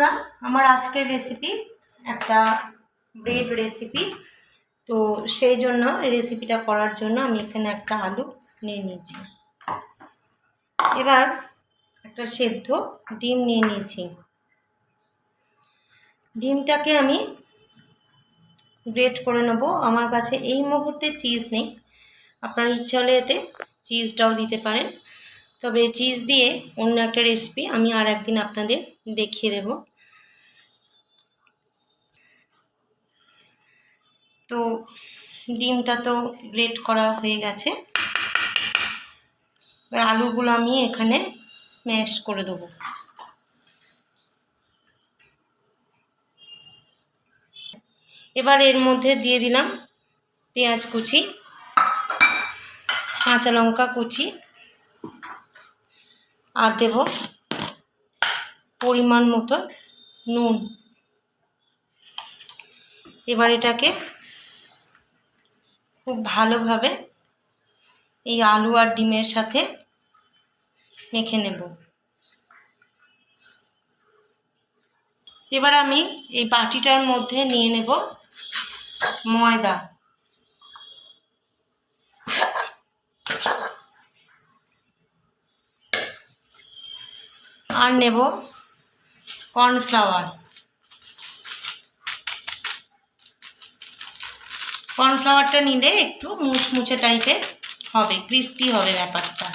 বন্ধুরা, আমার আজকের রেসিপি একটা ব্রেড রেসিপি তো সেই জন্য রেসিপিটা করার জন্য আমি এখানে একটা আলু নিয়ে নিয়েছি। এবার একটা সেদ্ধ ডিম নিয়ে নিয়েছি। ডিমটাকে আমি গ্রেট করে নেব। আমার কাছে এই মুহূর্তে চিজ নেই। আপনার ইচ্ছা হলে এতে চিজটাও দিতে পারেন। তবে চিজ দিয়ে অন্য একটা রেসিপি আমি আর একদিন আপনাদের দেখিয়ে দেব। তো ডিমটা তো গ্রেট করা হয়ে গেছে। এবার আলুগুলো আমি এখানে স্ম্যাশ করে দেবো। এবার এর মধ্যে দিয়ে দিলাম পেঁয়াজ কুচি, কাঁচা লঙ্কা কুচি, আর দেব পরিমাণ মতো নুন। এবার এটাকে খুব ভালোভাবে এই আলু আর ডিমের সাথে মেখে নেব। এবার আমি এই বাটিটার মধ্যে নিয়ে নেব ময়দা। আর নেব কর্নফ্লাওয়ার। কর্নফ্লাওয়ারটা নিলে একটু মুচমুচে টাইপের হবে ক্রিস্পি হবে ব্যাপারটা।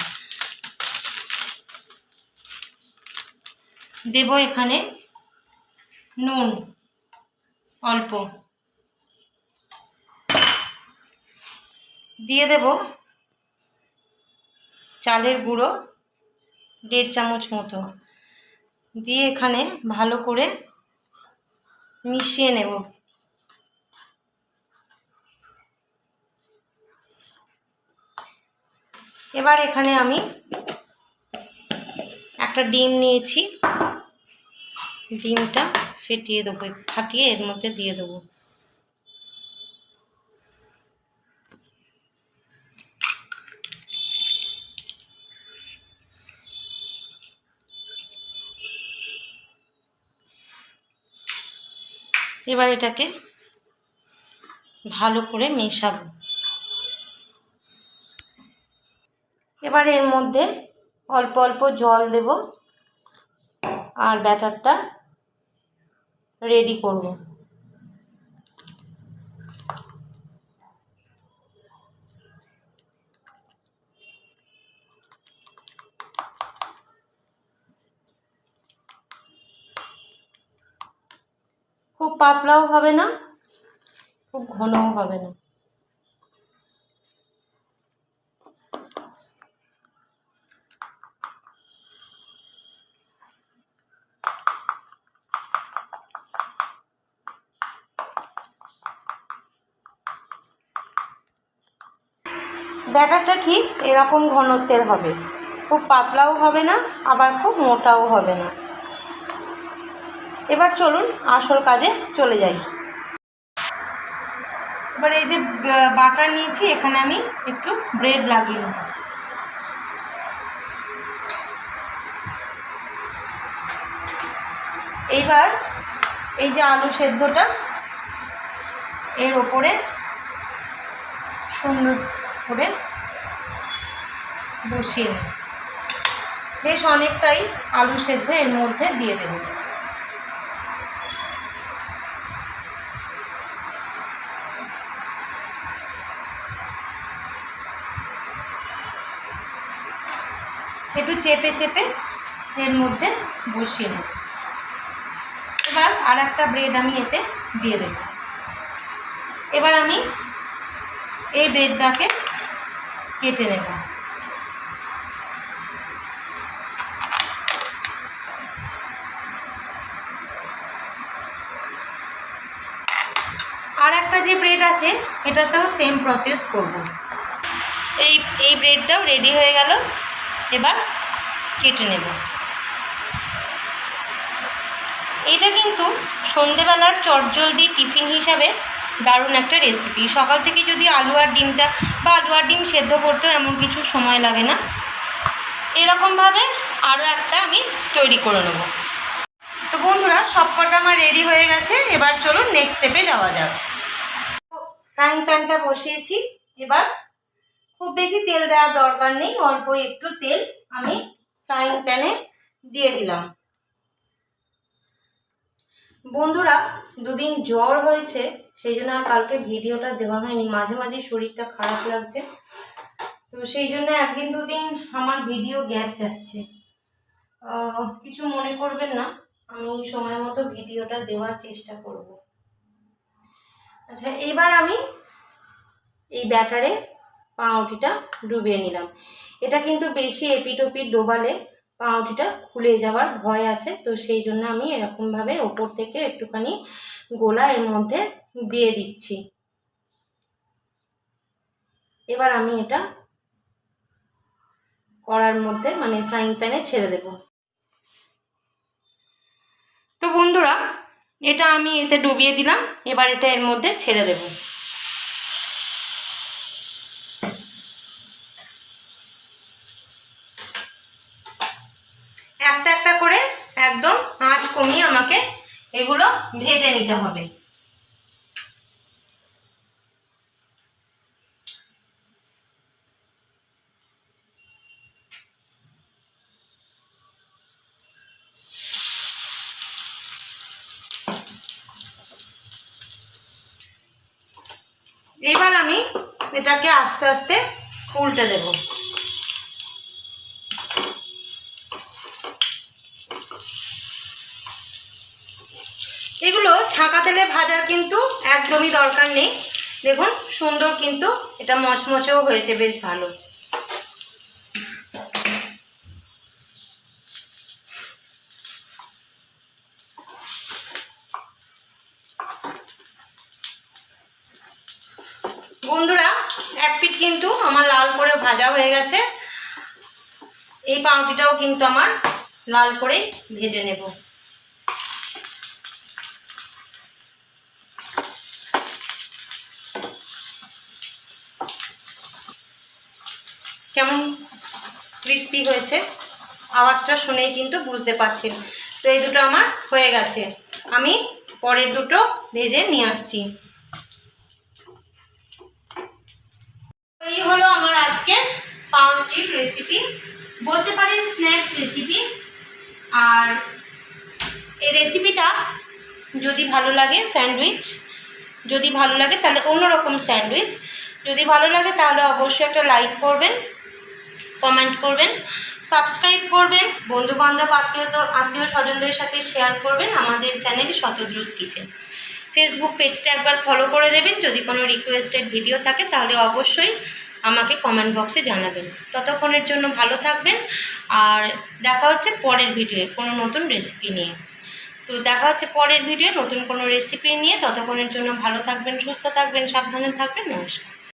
দেব এখানে নুন, অল্প। দিয়ে দেব চালের গুঁড়ো দেড় চামচ মতো। দিয়ে এখানে ভালো করে মিশিয়ে নেব। এবার এখানে আমি একটা ডিম নিয়েছি। ডিমটা ফেটিয়ে দেবো ফাটিয়ে এর মধ্যে দিয়ে দেবো। এবার এটাকে ভালো করে মেশাবো। এবার এর মধ্যে অল্প অল্প জল দেব আর ব্যাটারটা রেডি করব। খুব পাতলাও হবে না, খুব ঘনও হবে না। ব্যাটারটা ঠিক এরকম ঘনত্বের হবে। খুব পাতলাও হবে না, আবার খুব মোটাও হবে না। এবার চলুন আসল কাজে চলে যাই। এবার এই যে বাটার নিয়েছি, এখানে আমি একটু ব্রেড লাগিয়ে নেব। এইবার এই যে আলু সেদ্ধটা, এর ওপরে সুন্দর করে বসিয়ে নেব বেশ অনেকটাই আলু সেদ্ধ এর মধ্যে দিয়ে দেব। একটু চেপে চেপে এর মধ্যে বসিয়ে নেব। এবার আর একটা ব্রেড আমি এতে দিয়ে দেব। এবার আমি এই ব্রেডটাকে কেটে নেব আর একটা যে ব্রেড আছে, এটাতেও সেম প্রসেস করব। এই এই ব্রেডটাও রেডি হয়ে গেল। এবার কেটে নেব। এটা কিন্তু সন্ধেবেলার চটজলদি টিফিন হিসাবে দারুণ একটা রেসিপি সকাল থেকে যদি আলু আর ডিমটা, বা আলু আর ডিম সেদ্ধ করতেও এমন কিছু সময় লাগে না। এরকমভাবে আরও একটা আমি তৈরি করে নেব। তো বন্ধুরা সব কটা আমার রেডি হয়ে গেছে। এবার চলুন নেক্সট স্টেপে যাওয়া যাক। ফ্রাইং প্যানটা বসিয়েছি। এবার খুব বেশি তেল দেওয়ার দরকার নেই, অল্প একটু তেল আমি ফ্রাইং প্যানে দিয়ে দিলাম। বন্ধুরা, দুদিন জ্বর হয়েছে, সেই জন্য আর কালকে ভিডিওটা দেওয়া হয়নি। মাঝে মাঝে শরীরটা খারাপ লাগছে। তো সেই জন্য একদিন দুদিন আমার ভিডিও গ্যাপ যাচ্ছে। কিছু মনে করবেন না, আমি সময় মতো ভিডিওটা দেওয়ার চেষ্টা করব। আচ্ছা এবার আমি এই ব্যাটারে পাউরুটিটা ডুবিয়ে নিলাম। এটা কিন্তু বেশি এপিটোপিট ডোবালে পাউরুটিটা খুলে যাওয়ার ভয় আছে, তো সেই জন্য আমি এরকমভাবে ওপর থেকে একটুখানি গোলা এর মধ্যে দিয়ে দিচ্ছি। এবার আমি এটা কড়ার মধ্যে মানে ফ্রাইং প্যানে ছেড়ে দেব। তো বন্ধুরা এটা আমি এতে ডুবিয়ে দিলাম, এবার এটা এর মধ্যে ছেড়ে দেব। একটা একটা করে একদম আঁচ কমিয়ে আমাকে এগুলো ভেজে নিতে হবে। এবার আমি এটাকে আস্তে আস্তে উল্টে দেব। এগুলো ছাঁকা তেলে ভাজার কিন্তু একদমই দরকার নেই। দেখুন, সুন্দর কিন্তু এটা মচমচেও হয়েছে, বেশ ভালো। বন্ধুরা, এক পিঠ কিন্তু আমার লাল করে ভাজা হয়ে গেছে। এই পাউরুটিটাও কিন্তু আমার লাল করেই ভেজে নেব। কেমন ক্রিস্পি হয়েছে? আওয়াজটা শুনেই কিন্তু বুঝতে পারছেন। তো এই দুটো আমার হয়ে গেছে। আমি পরের দুটো ভেজে নিয়ে আসছি। পাউরুটির রেসিপি বলতে পারেন স্ন্যাক্স রেসিপি আর এই রেসিপিটা যদি ভালো লাগে স্যান্ডউইচ, যদি ভালো লাগে তাহলে অন্যরকম স্যান্ডউইচ, যদি ভালো লাগে তাহলে অবশ্যই একটা লাইক করবেন কমেন্ট করবেন সাবস্ক্রাইব করবেন বন্ধু বান্ধব আত্মীয় আত্মীয় স্বজনদের সাথে শেয়ার করবেন আমাদের চ্যানেল শতদ্রুস কিচেন ফেসবুক পেজটা একবার ফলো করে নেবেন, যদি কোনো রিকোয়েস্টেড ভিডিও থাকে তাহলে অবশ্যই আমাকে কমেন্ট বক্সে জানাবেন। ততক্ষণের জন্য ভালো থাকবেন আর দেখা হচ্ছে পরের ভিডিওয়ে কোনো নতুন রেসিপি নিয়ে। তো দেখা হচ্ছে পরের ভিডিও নতুন কোনো রেসিপি নিয়ে। ততক্ষণের জন্য ভালো থাকবেন, সুস্থ থাকবেন, সাবধানে থাকবেন। নমস্কার।